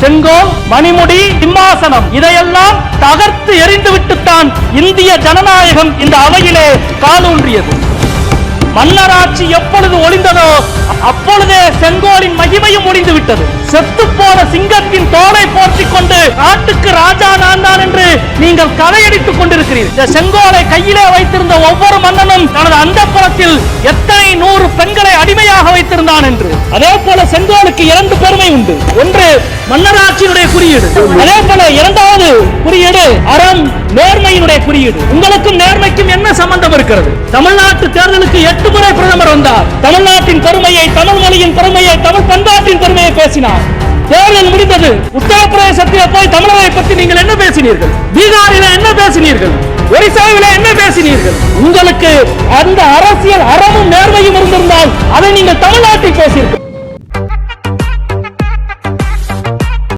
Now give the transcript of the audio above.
செங்கோல் மணிமுடி சிம்மாசனம் இதையெல்லாம் தகர்த்து எறிந்துவிட்டுத்தான் இந்திய ஜனநாயகம் இந்த அவையிலே காலூன்றியது. மன்னராட்சி எப்பொழுது ஒளிந்ததோ அப்பொழுதே செங்கோலின் மகிமையும் ஒளிந்து விட்டது செத்து போன சிங்கத்தின் தோலை போர்த்தி கொண்டு நாட்டுக்கு ராஜா நான் தான் என்று நீங்கள் கதையடித்துக் கொண்டிருக்கிறீர்கள். இந்த செங்கோலை கையிலே வைத்திருந்த ஒவ்வொரு மன்னனும் தனது அந்த புறத்தில் எத்தனை நூறு பெண்களை அடிமையாக வைத்திருந்தான் என்று. அதே போல செங்கோலுக்கு இரண்டு பெரும் உண்டு ஒன்று மன்னராட்சியினுடைய குறியீடு அதே போல இரண்டாவது குறியீடு அறம் நேர்மையினுடைய குறியீடு உங்களுக்கும் நேர்மைக்கும் என்ன சம்பந்தம் இருக்கிறது? தமிழ்நாட்டு தேர்தலுக்கு எட்டு முறை பிரதமர் வந்தார். தமிழ்நாட்டின் பெருமையை தமிழ் மொழியின் பெருமையை தமிழ் பண்பாட்டின் பெருமையை பேசினார். தேர்தல் முடிந்தது. உத்தரப்பிரதேசத்தில் போய் தமிழரை பற்றி நீங்கள் என்ன பேசினீர்கள்? பீகாரில என்ன பேசினீர்கள்? ஒரிசாவில என்ன பேசினீர்கள்? உங்களுக்கு அந்த அரசியல் அறமும் நேர்மையும் இருந்திருந்தால் அதை நீங்கள் தமிழ்நாட்டில் பேசியிருக்க